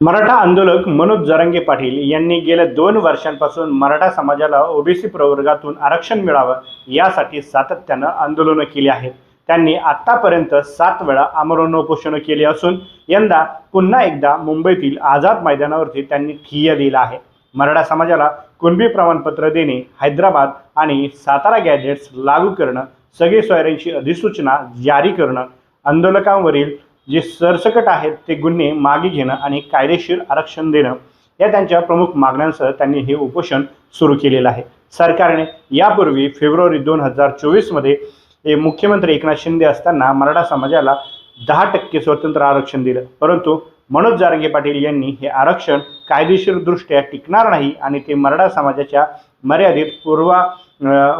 मराठा आंदोलक मनोज जरांगे पाटील यांनी गेल्या दोन वर्षांपासून मराठा समाजाला ओबीसी प्रवर्गातून आरक्षण मिळावं यासाठी सातत्यानं आंदोलनं केली आहेत. त्यांनी आतापर्यंत सात वेळा आमरण उपोषणं केली असून यंदा पुन्हा एकदा मुंबईतील आझाद मैदानावरती त्यांनी ठिय्या दिला आहे. मराठा समाजाला कुणबी प्रमाणपत्र देणे हैदराबाद आणि सातारा गॅजेट्स लागू करणं सगळे सोयऱ्यांची अधिसूचना जारी करणं आंदोलकांवरील जे सरसकट आहेत ते गुन्हे मागे घेणं आणि कायदेशीर आरक्षण देणं या त्यांच्या प्रमुख मागण्यांसह त्यांनी हे उपोषण सुरू केलेलं आहे. सरकारने यापूर्वी फेब्रुवारी दोन हजार चोवीसमध्ये हे मुख्यमंत्री एकनाथ शिंदे असताना मराठा समाजाला दहा टक्के स्वतंत्र आरक्षण दिलं. परंतु मनोज जारंगे पाटील यांनी हे आरक्षण कायदेशीरदृष्ट्या टिकणार नाही आणि ते मराठा समाजाच्या मर्यादित पूर्वा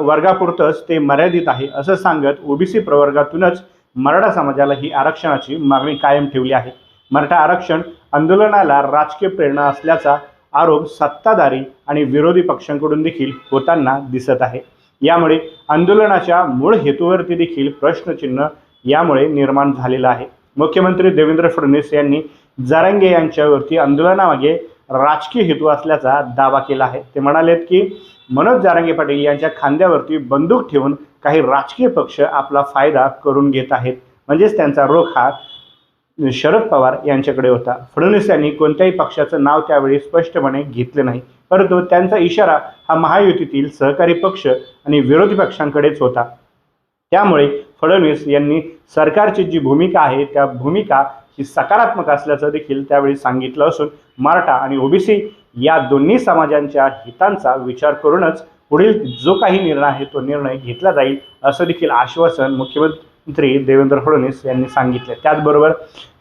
वर्गापुरतंच ते मर्यादित आहे असं सांगत ओबीसी प्रवर्गातूनच मराठा समाजाला ही आरक्षणाची मागणी कायम ठेवली आहे. मराठा आरक्षण आंदोलनाला राजकीय प्रेरणा असल्याचा आरोप सत्ताधारी आणि विरोधी पक्षांकडून देखील होताना दिसत आहे. यामुळे आंदोलनाच्या मूळ हेतूवरती देखील प्रश्नचिन्ह यामुळे निर्माण झालेलं आहे. मुख्यमंत्री देवेंद्र फडणवीस यांनी जारंगे यांच्यावरती आंदोलनामागे राजकीय हेतू असल्याचा दावा केला आहे. ते म्हणालेत की मनोज जारंगे पाटील यांच्या खांद्यावरती बंदूक ठेवून काही राजकीय पक्ष आपला फायदा करून घेत आहेत. म्हणजेच त्यांचा रोख हा शरद पवार यांच्याकडे होता. फडणवीस यांनी कोणत्याही पक्षाचं नाव त्यावेळी स्पष्टपणे घेतले नाही. परंतु त्यांचा इशारा हा महायुतीतील सहकारी पक्ष आणि विरोधी पक्षांकडेच होता. त्यामुळे फडणवीस यांनी सरकारची जी भूमिका आहे त्या भूमिका ही सकारात्मक असल्याचं देखील त्यावेळी सांगितलं असून मराठा आणि ओबीसी या दोन्ही समाजांच्या हितांचा विचार करूनच पुढील जो काही निर्णय आहे तो निर्णय घेतला जाईल असं देखील आश्वासन मुख्यमंत्री देवेंद्र फडणवीस यांनी सांगितले. त्याचबरोबर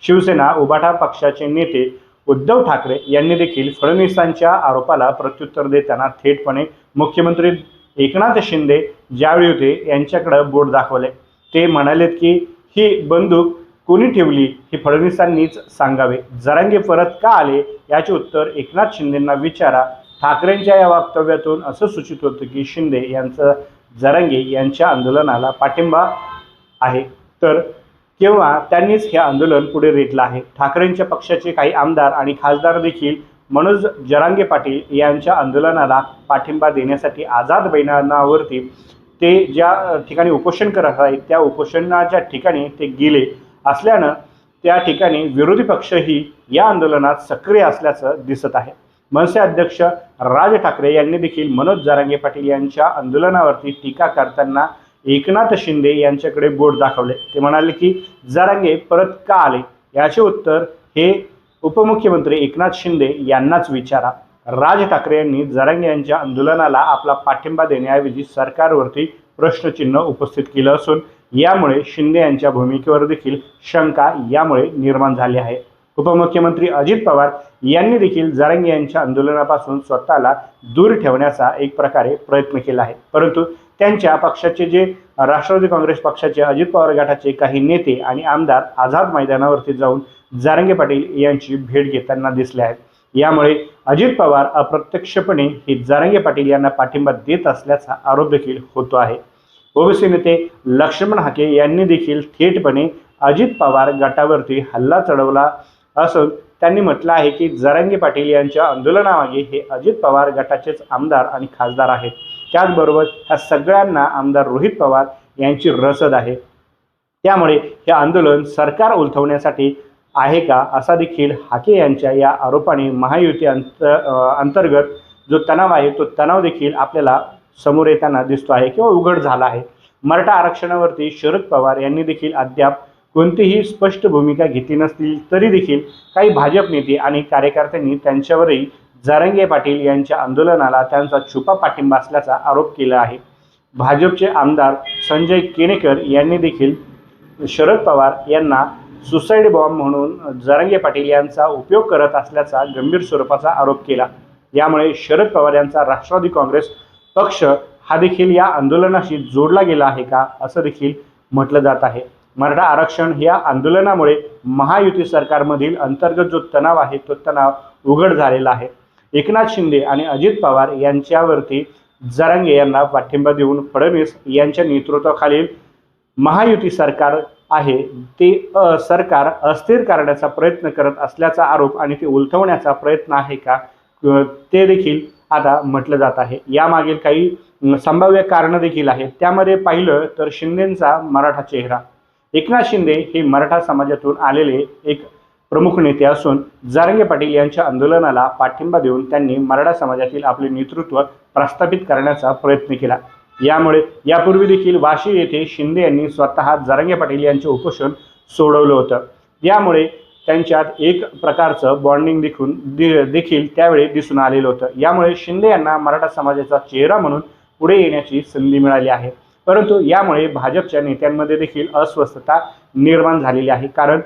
शिवसेना उबाठा पक्षाचे नेते उद्धव ठाकरे यांनी देखील फडणवीसांच्या आरोपाला प्रत्युत्तर देताना थेटपणे मुख्यमंत्री एकनाथ शिंदे ज्यावेळी होते यांच्याकडं बोट दाखवले. ते म्हणालेत की ही बंदूक कोणी ठेवली हे फडणवीसांनीच सांगावे. जरांगे परत का आले? याचे उत्तर एकनाथ शिंदेंना विचारा ठाकरेंच्या या वक्तव्यातून असं सूचित होतं की शिंदे यांचं जरांगे यांच्या आंदोलनाला पाठिंबा आहे. तर किंवा त्यांनीच हे आंदोलन पुढे रेटलं आहे. ठाकरेंच्या पक्षाचे काही आमदार आणि खासदार देखील मनोज जरांगे पाटील यांच्या आंदोलनाला पाठिंबा देण्यासाठी आझाद मैदानावरती ते ज्या ठिकाणी उपोषण करत आहेत त्या उपोषणाच्या ठिकाणी ते गेले असल्यानं त्या ठिकाणी विरोधी पक्षही या आंदोलनात सक्रिय असल्याचं दिसत आहे. मनसे अध्यक्ष राज ठाकरे यांनी देखील मनोज जारांगे पाटील यांच्या आंदोलनावरती टीका करताना एकनाथ शिंदे यांच्याकडे बोट दाखवले. ते म्हणाले की जारांगे परत का आले? याचे उत्तर हे उपमुख्यमंत्री एकनाथ शिंदे यांनाच विचारा. राज ठाकरे यांनी जारांगे यांच्या आंदोलनाला आपला पाठिंबा देण्याऐवजी सरकारवरती प्रश्नचिन्ह उपस्थित केलं असून यामुळे शिंदे यांच्या भूमिकेवर देखील शंका यामुळे निर्माण झाली आहे. उपमुख्यमंत्री अजित पवार यांनी देखील जरांगे यांच्या आंदोलनापासून स्वतःला दूर ठेवण्याचा एक प्रकारे प्रयत्न केला आहे. परंतु त्यांच्या पक्षाचे जे राष्ट्रवादी काँग्रेस पक्षाचे अजित पवार गटाचे काही नेते आणि आमदार आझाद मैदानावरती जाऊन जारंगे पाटील यांची भेट घेताना दिसले आहेत. यामुळे अजित पवार अप्रत्यक्षपणे हे जारंगे पाटील यांना पाठिंबा देत असल्याचा आरोप देखील होतो आहे. ओबीसी नेते लक्ष्मण हाके यांनी देखील थेटपणे अजित पवार गटावरती हल्ला चढवला असून त्यांनी म्हटलं आहे की जरांगे पाटील यांच्या आंदोलनामागे हे अजित पवार गटाचेच आमदार आणि खासदार आहेत. त्याचबरोबर ह्या सगळ्यांना आमदार रोहित पवार यांची रसद आहे. त्यामुळे हे आंदोलन सरकार उलथवण्यासाठी आहे का असा देखील हाके यांच्या या आरोपाने महायुती अंत अंतर्गत जो तणाव आहे तो तणाव देखील आपल्याला समोर येताना दिसतो आहे किंवा उघड झाला आहे. मराठा आरक्षणावरती शरद पवार यांनी देखील अद्याप कोणतीही स्पष्ट भूमिका घेतली नसली तरी देखील काही भाजप नेते आणि कार्यकर्त्यांनी त्यांच्यावरही जारंगे पाटील यांच्या आंदोलनाला त्यांचा छुपा पाठिंबा असल्याचा आरोप केला आहे. भाजपचे आमदार संजय केणेकर यांनी देखील शरद पवार यांना सुसाईड बॉम्ब म्हणून जारंगे पाटील यांचा उपयोग करत असल्याचा गंभीर स्वरूपाचा आरोप केला. यामुळे शरद पवार यांचा राष्ट्रवादी काँग्रेस पक्ष हा देखील या आंदोलनाशी जोडला गेला आहे का असं देखील म्हटलं जात आहे. मराठा आरक्षण या आंदोलनामुळे महायुती सरकारमधील अंतर्गत जो तणाव आहे तो तणाव उघड झालेला आहे. एकनाथ शिंदे आणि अजित पवार यांच्यावरती जरांगे यांना पाठिंबा देऊन फडणवीस यांच्या नेतृत्वाखालील महायुती सरकार आहे ते सरकार अस्थिर करण्याचा प्रयत्न करत असल्याचा आरोप आणि ते उलथवण्याचा प्रयत्न आहे का ते देखील आता म्हटलं जात आहे. यामागील काही संभाव्य कारणं देखील आहेत. त्यामध्ये पाहिलं तर शिंदेंचा मराठा चेहरा एकनाथ शिंदे हे मराठा समाजातून आलेले एक प्रमुख नेते असून जारंगे पाटील यांच्या आंदोलनाला पाठिंबा देऊन त्यांनी मराठा समाजातील आपले नेतृत्व प्रस्थापित करण्याचा प्रयत्न केला. यामुळे यापूर्वी देखील वाशी येथे शिंदे यांनी स्वतः जारंगे पाटील यांचे उपोषण सोडवलं होतं. यामुळे त्यांच्यात एक प्रकारचं बॉन्डिंग देखून दे- देखील त्यावेळी दिसून आलेलं होतं. यामुळे शिंदे यांना मराठा समाजाचा चेहरा म्हणून पुढे येण्याची संधी मिळाली आहे. परंतु यामुळे भाजपच्या नेत्यांमध्ये देखील अस्वस्थता निर्माण झालेली आहे. कारण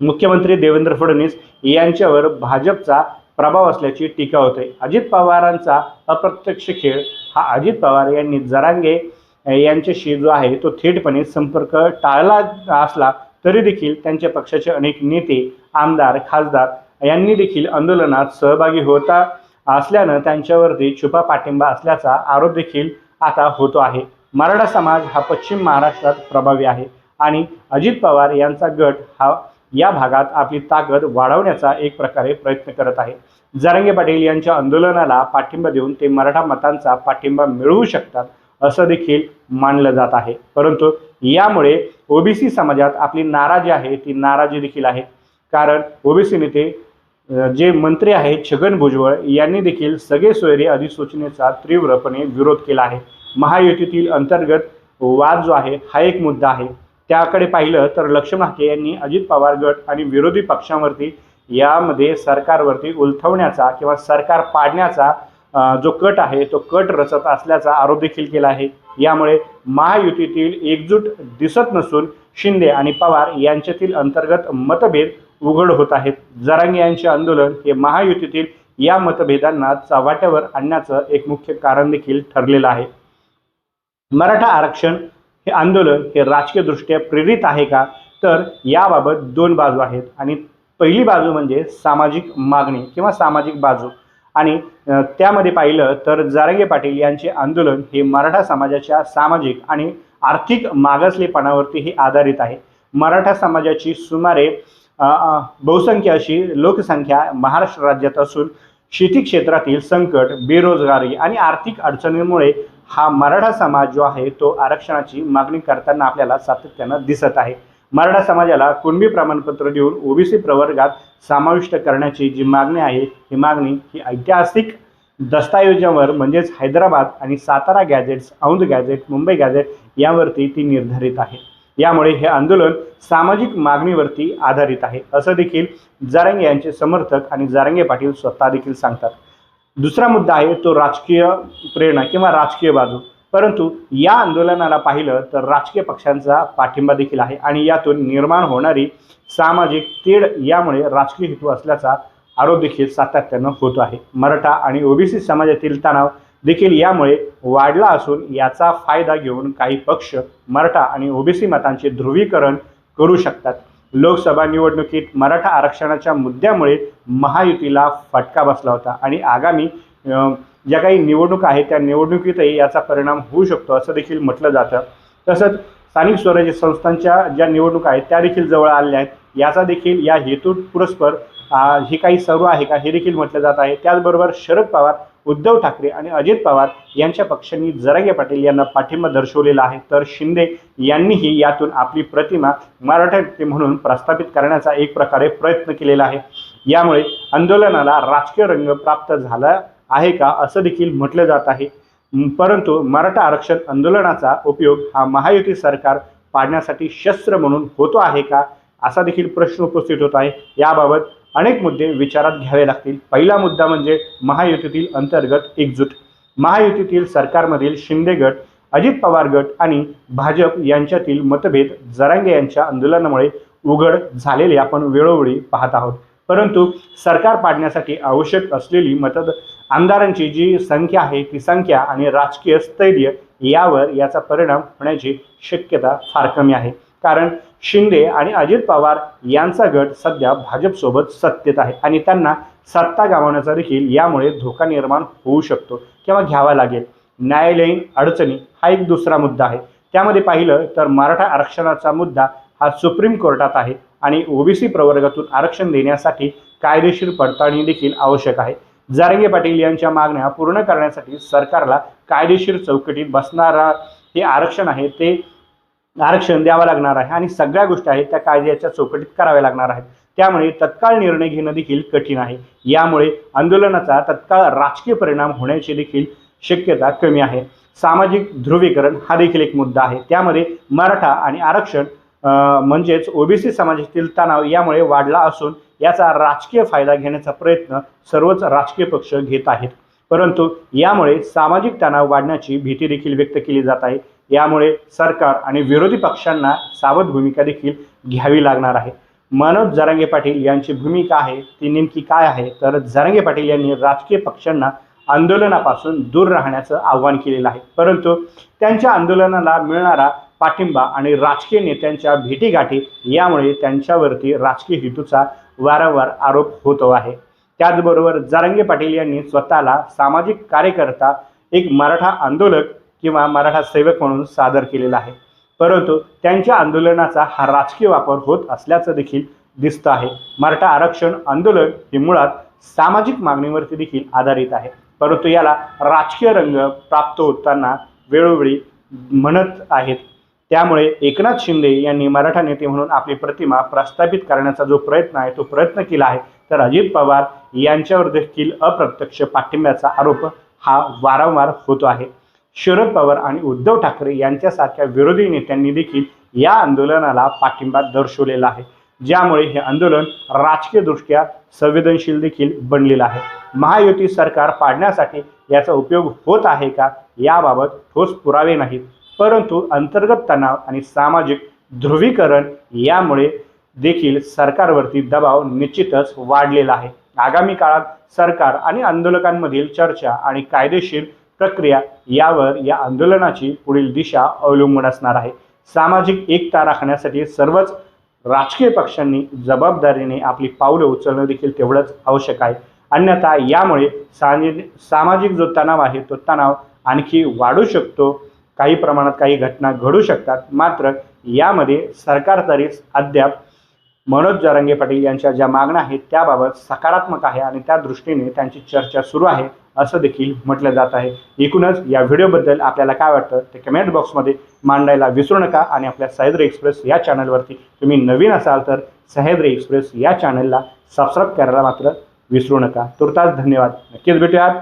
मुख्यमंत्री देवेंद्र फडणवीस यांच्यावर भाजपचा प्रभाव असल्याची टीका होते. अजित पवारांचा अप्रत्यक्ष खेळ हा अजित पवार यांनी जरांगे यांच्याशी जो आहे तो थेटपणे संपर्क टाळला असला तरी देखील त्यांच्या पक्षाचे अनेक नेते आमदार खासदार यांनी देखील आंदोलनात सहभागी होता असल्यानं त्यांच्यावरती छुपा पाठिंबा असल्याचा आरोप देखील आता होतो आहे. मराठा समाज हा पश्चिम महाराष्ट्रात प्रभावी आहे आणि अजित पवार यांचा गट हा या भागात आपली ताकद वाढवण्याचा एक प्रकारे प्रयत्न करत आहे. जरंगे पाटील यांच्या आंदोलनाला पाठिंबा देऊन ते मराठा मतांचा पाठिंबा मिळवू शकतात असं देखील मानलं जात आहे. परंतु यामुळे ओबीसी समाजात आपली नाराजी आहे ती नाराजी देखील आहे. कारण ओबीसी नेते जे मंत्री आहेत छगन भुजबळ यांनी देखील सगळे सोयरे अधिसूचनेचा तीव्रपणे विरोध केला आहे. महायुतीतील अंतर्गत वाद जो आहे हा एक मुद्दा आहे. त्याकडे पाहिलं तर लक्ष्मण हाके यांनी अजित पवार गट आणि विरोधी पक्षांवरती यामध्ये सरकारवरती उलथवण्याचा किंवा सरकार पाडण्याचा जो कट आहे तो कट रचत असल्याचा आरोप देखील केला आहे. यामुळे महायुतीतील एकजूट दिसत नसून शिंदे आणि पवार यांच्यातील अंतर्गत मतभेद उघड होत आहेत. जरांगे यांचे आंदोलन हे महायुतीतील या मतभेदांना चव्हाट्यावर आणण्याचं एक मुख्य कारण देखील ठरलेलं आहे. मराठा आरक्षण हे आंदोलन हे राजकीयदृष्ट्या प्रेरित आहे का? तर याबाबत दोन बाजू आहेत. आणि पहिली बाजू म्हणजे सामाजिक मागणी किंवा सामाजिक बाजू. आणि त्यामध्ये पाहिलं तर जारंगे पाटील यांचे आंदोलन हे मराठा समाजाच्या सामाजिक आणि आर्थिक मागासलेपणावरती हे आधारित आहे. मराठा समाजाची सुमारे बहुसंख्य अशी लोकसंख्या महाराष्ट्र राज्यात असून शेती क्षेत्रातील संकट बेरोजगारी आणि आर्थिक अडचणींमुळे हा मराठा समाज जो आहे तो आरक्षणाची मागणी करताना आपल्याला सातत्यानं दिसत आहे. मराठा समाजाला कुणबी प्रमाणपत्र देऊन ओबीसी प्रवर्गात समाविष्ट करण्याची जी मागणी आहे ही मागणी ही ऐतिहासिक दस्तऐवजावर म्हणजेच हैदराबाद आणि Satara gazettes Aundh gazette Mumbai gazette यावरती ती निर्धारित आहे. यामुळे हे आंदोलन सामाजिक मागणीवरती आधारित आहे असं देखील जारंगे यांचे समर्थक आणि जारंगे पाटील स्वतः देखील सांगतात. दुसरा मुद्दा आहे तो राजकीय प्रेरणा किंवा राजकीय बाजू. परंतु या आंदोलनाला पाहिलं तर राजकीय पक्षांचा पाठिंबा देखील आहे आणि यातून निर्माण होणारी सामाजिक तेढ यामुळे राजकीय हेतू असल्याचा आरोप देखील सातत्यानं होतो आहे. मराठा आणि ओबीसी समाजातील तणाव देखील यामुळे वाढला असून याचा फायदा घेऊन काही पक्ष मराठा आणि ओबीसी मतांचे ध्रुवीकरण करू शकतात. लोकसभा निवडणुकीत मराठा आरक्षणाच्या मुद्द्यामुळे महायुतीला फटका बसला होता. आणि आगामी ज्या काही निवडणुका आहेत त्या निवडणुकीतही याचा परिणाम होऊ शकतो असं देखील म्हटलं जातं. तसंच स्थानिक स्वराज्य संस्थांच्या ज्या निवडणुका आहेत त्या देखील जवळ आलेल्या आहेत. याचा देखील या हेतू पुरस्पर हे काही सर्व आहे का हे देखील म्हटलं जात आहे. त्याचबरोबर शरद पवार उद्धव ठाकरे आणि अजित पवार यांच्या पक्षांनी जरागे पाटील यांना पाठिंबा दर्शवलेला आहे. तर शिंदे यांनीही यातून आपली प्रतिमा मराठा व्यक्ती म्हणून प्रस्थापित करण्याचा एक प्रकारे प्रयत्न केलेला आहे. यामुळे आंदोलनाला राजकीय रंग प्राप्त झाला आहे का असं देखील म्हटलं जात आहे. परंतु मराठा आरक्षण आंदोलनाचा उपयोग हा महायुती सरकार पाडण्यासाठी शस्त्र म्हणून होतो आहे का असा देखील प्रश्न उपस्थित होत आहे. याबाबत अनेक मुद्दे विचारात घ्यावे लागतील. पहिला मुद्दा म्हणजे महायुतीतील अंतर्गत एकजूट. महायुतीतील सरकारमधील शिंदे गट अजित पवार गट आणि भाजप यांच्यातील मतभेद जरांगे यांच्या आंदोलनामुळे उघड झालेले आपण वेळोवेळी पाहत आहोत. परंतु सरकार पाडण्यासाठी आवश्यक असलेली मतद आमदारांची जी संख्या आहे ती संख्या आणि राजकीय स्थैर्य यावर याचा परिणाम होण्याची शक्यता फार कमी आहे. कारण शिंदे आणि अजित पवार यांचा गट सध्या भाजपसोबत सत्तेत आहे. आणि त्यांना सत्ता गमावण्याचा देखील यामुळे धोका निर्माण होऊ शकतो किंवा घ्यावा लागेल. न्यायालयीन अडचणी हा एक दुसरा मुद्दा आहे. त्यामध्ये पाहिलं तर मराठा आरक्षणाचा मुद्दा हा सुप्रीम कोर्टात आहे आणि ओबीसी प्रवर्गातून आरक्षण देण्यासाठी कायदेशीर पडताळणी देखील आवश्यक आहे. जारंगे पाटील यांच्या मागण्या पूर्ण करण्यासाठी सरकारला कायदेशीर चौकटीत बसणारा हे आरक्षण आहे ते आरक्षण द्यावं लागणार आहे आणि सगळ्या गोष्टी आहेत त्या कायद्याच्या चौकटीत कराव्या लागणार आहेत. त्यामुळे तत्काळ निर्णय घेणं देखील कठीण आहे. यामुळे आंदोलनाचा तत्काळ राजकीय परिणाम होण्याची देखील शक्यता कमी आहे. सामाजिक ध्रुवीकरण हा देखील एक मुद्दा आहे. त्यामध्ये मराठा आणि आरक्षण म्हणजेच ओबीसी समाजातील तणाव यामुळे वाढला असून याचा राजकीय फायदा घेण्याचा प्रयत्न सर्वच राजकीय पक्ष घेत आहेत. परंतु यामुळे सामाजिक तणाव वाढण्याची भीती देखील व्यक्त केली जात आहे. यामुळे सरकार आणि विरोधी पक्षांना सावध भूमिका देखील घ्यावी लागणार आहे. मनोज जरांगे पाटील यांची भूमिका आहे ती नेमकी काय आहे? तर जरांगे पाटील यांनी राजकीय पक्षांना आंदोलनापासून दूर राहण्याचं आव्हान केलेलं आहे. परंतु त्यांच्या आंदोलनाला मिळणारा पाठिंबा आणि राजकीय नेत्यांच्या भेटीगाठी यामुळे त्यांच्यावरती राजकीय हेतूचा वारंवार आरोप होतो आहे. त्याचबरोबर जारंगे पाटील यांनी स्वतःला सामाजिक कार्यकर्ता एक मराठा आंदोलक किंवा मराठा सेवक म्हणून सादर केलेला आहे. परंतु त्यांच्या आंदोलनाचा हा राजकीय वापर होत असल्याचं देखील दिसतं आहे. मराठा आरक्षण आंदोलन हे मुळात सामाजिक मागणीवरती देखील आधारित आहे. परंतु याला राजकीय रंग प्राप्त होताना वेळोवेळी म्हणत आहेत. त्यामुळे एकनाथ शिंदे यांनी मराठा नेते म्हणून आपली प्रतिमा प्रस्थापित करण्याचा जो प्रयत्न आहे तो प्रयत्न केला आहे तर अजित पवार यांच्यावर देखील अप्रत्यक्ष पाठिंब्याचा आरोप हा वारंवार होतो आहे. शरद पवार आणि उद्धव ठाकरे यांच्यासारख्या विरोधी नेत्यांनी देखील या आंदोलनाला पाठिंबा दर्शवलेला आहे. ज्यामुळे हे आंदोलन राजकीयदृष्ट्या संवेदनशील देखील बनलेलं आहे. महायुती सरकार पाडण्यासाठी याचा उपयोग होत आहे का याबाबत ठोस पुरावे नाहीत. परंतु अंतर्गत तणाव आणि सामाजिक ध्रुवीकरण यामुळे देखील सरकारवरती दबाव निश्चितच वाढलेला आहे. आगामी काळात सरकार आणि आंदोलकांमधील चर्चा आणि कायदेशीर प्रक्रिया यावर या आंदोलनाची पुढील दिशा अवलंबून असणार आहे. सामाजिक एकता राखण्यासाठी सर्वच राजकीय पक्षांनी जबाबदारीने आपली पावलं उचलणं देखील तेवढंच आवश्यक आहे. अन्यथा यामुळे सामाजिक सामाजिक जो तणाव आहे तो तणाव आणखी वाढू शकतो. काही प्रमाणात काही घटना घडू शकतात. मात्र यामध्ये सरकार तरीच अद्याप मनोज जारंगे पाटील यांच्या ज्या मागण्या आहेत त्याबाबत सकारात्मक आहे आणि त्या दृष्टीने त्यांची चर्चा सुरू आहे. असं देखील म्हटलं जात आहे. एकूणच या व्हिडिओबद्दल आपल्याला काय वाटतं ते कमेंट बॉक्समध्ये मांडायला विसरू नका आणि आपल्या सह्याद्री एक्सप्रेस या चॅनलवरती तुम्ही नवीन असाल तर सह्याद्री एक्सप्रेस या चॅनलला सबस्क्राईब करायला मात्र विसरू नका. तुर्तास धन्यवाद. नक्कीच भेटूयात.